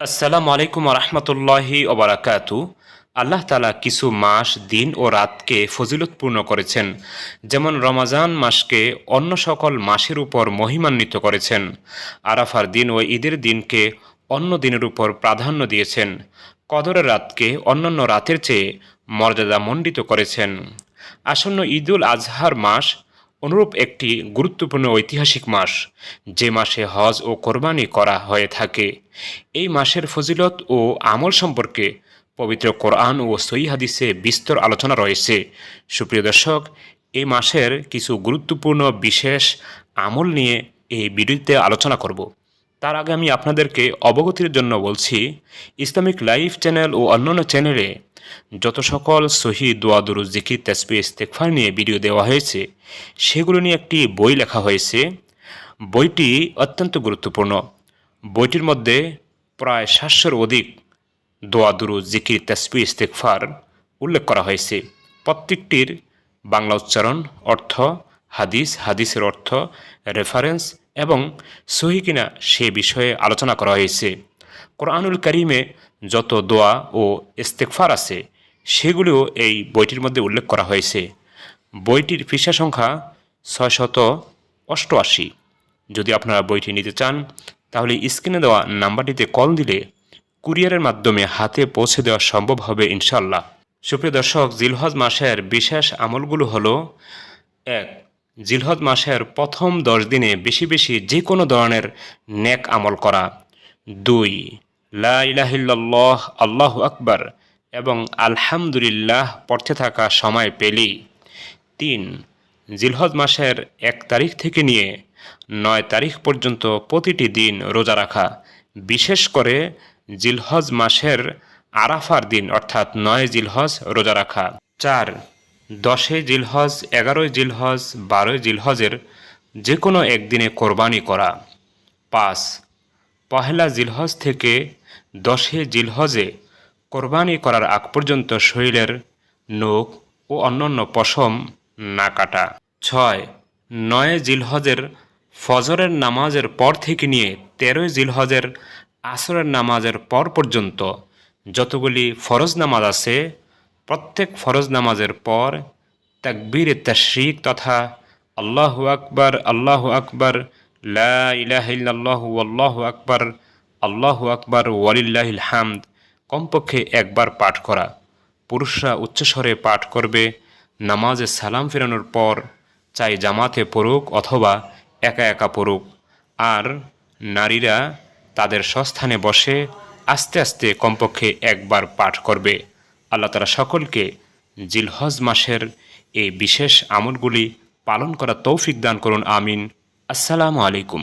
আসসালামু আলাইকুম রহমতুল্লাহি ওবরাকাতু। আল্লাহ তালা কিছু মাস, দিন ও রাতকে ফজিলতপূর্ণ করেছেন। যেমন রমাজান মাসকে অন্য সকল মাসের উপর মহিমান্বিত করেছেন। আরাফার দিন ও ঈদের দিনকে অন্য দিনের উপর প্রাধান্য দিয়েছেন। কদরের রাতকে অন্যান্য রাতের চেয়ে মর্যাদা মণ্ডিত করেছেন। আসন্ন ঈদুল আজহার মাস অনুরূপ একটি গুরুত্বপূর্ণ ঐতিহাসিক মাস, যে মাসে হজ ও কোরবানি করা হয়ে থাকে। এই মাসের ফজিলত ও আমল সম্পর্কে পবিত্র কোরআন ও সই হাদিসে বিস্তর আলোচনা রয়েছে। সুপ্রিয় দর্শক এই মাসের কিছু গুরুত্বপূর্ণ বিশেষ আমল নিয়ে এই ভিডিওতে আলোচনা করব। তার আগে আমি আপনাদেরকে অবগতির জন্য বলছি, ইসলামিক লাইভ চ্যানেল ও অন্যান্য চ্যানেলে যত সকল সহি দোয়াদুরু জিকির তেসপি ইস্তেকফার নিয়ে ভিডিও দেওয়া হয়েছে, সেগুলো নিয়ে একটি বই লেখা হয়েছে। বইটি অত্যন্ত গুরুত্বপূর্ণ। বইটির মধ্যে প্রায় সাতশোর অধিক দোয়াদুরু জিকির তেসপি ইস্তেকফার উল্লেখ করা হয়েছে। প্রত্যেকটির বাংলা উচ্চারণ, অর্থ হাদিস, হাদিসের অর্থ রেফারেন্স এবং সহি কিনা সে বিষয়ে আলোচনা করা হয়েছে। কোরআনুল করিমে যত দোয়া ও ইস্তেকফার আছে, সেগুলিও এই বইটির মধ্যে উল্লেখ করা হয়েছে। বইটির পৃষ্ঠা সংখ্যা ছয়শত অষ্টআশি। যদি আপনারা বইটি নিতে চান, তাহলে স্ক্রিনে দেওয়া নাম্বারটিতে কল দিলে কুরিয়ারের মাধ্যমে হাতে পৌঁছে দেওয়া সম্ভব হবে ইনশাল্লাহ সুপ্রিয় দর্শক, জিলহজ মাসের বিশেষ আমলগুলো হলো, এক জিলহজ মাসের প্রথম দশ দিনে বেশি বেশি যে কোনো ধরনের নেক আমল করা। দুই, লা ইলাহিল্লাহ আল্লাহ আকবার এবং আলহামদুলিল্লাহ পড়তে থাকা সময় পেলেই। তিন জিলহজ মাসের এক তারিখ থেকে নিয়ে নয় তারিখ পর্যন্ত প্রতিটি দিন রোজা রাখা, বিশেষ করে জিলহজ মাসের আরাফার দিন অর্থাৎ নয় জিলহজ রোজা রাখা। চার দশে জিলহজ, এগারোই জিলহজ, বারোই জিলহজের যে কোনো একদিনে কোরবানি করা। পাঁচ, পহেলা জিলহজ থেকে দশে জিলহজে কোরবানি করার আগ পর্যন্ত শরীরের নখ ও অন্যান্য পশম না কাটা। ছয়, নয় জিলহজের ফজরের নামাজের পর থেকে নিয়ে তেরোই জিলহজের আসরের নামাজের পর পর্যন্ত যতগুলি ফরজ নামাজ আছে প্রত্যেক ফরজ নামাজের পর তাকবীর, তশরিক তথা আল্লাহু আকবার আল্লাহু আকবার, লা ইলাহা ইল্লাল্লাহু আল্লাহু আকবার আল্লাহু আকবার, ওয়ালিল্লাহিল হামদ কমপক্ষে একবার পাঠ করা। পুরুষরা উচ্চস্বরে পাঠ করবে। নামাজে সালাম ফেরানোর পর চাই জামাতে পড়ুক অথবা একা একা পড়ুক। আর নারীরা তাদের স্বস্থানে বসে আস্তে আস্তে কমপক্ষে একবার পাঠ করবে। আল্লাহ তারা সকলকে জিলহজ মাসের এই বিশেষ আমলগুলি পালন করা তৌফিক দান করুন, আমিন। আসসালামু আলাইকুম।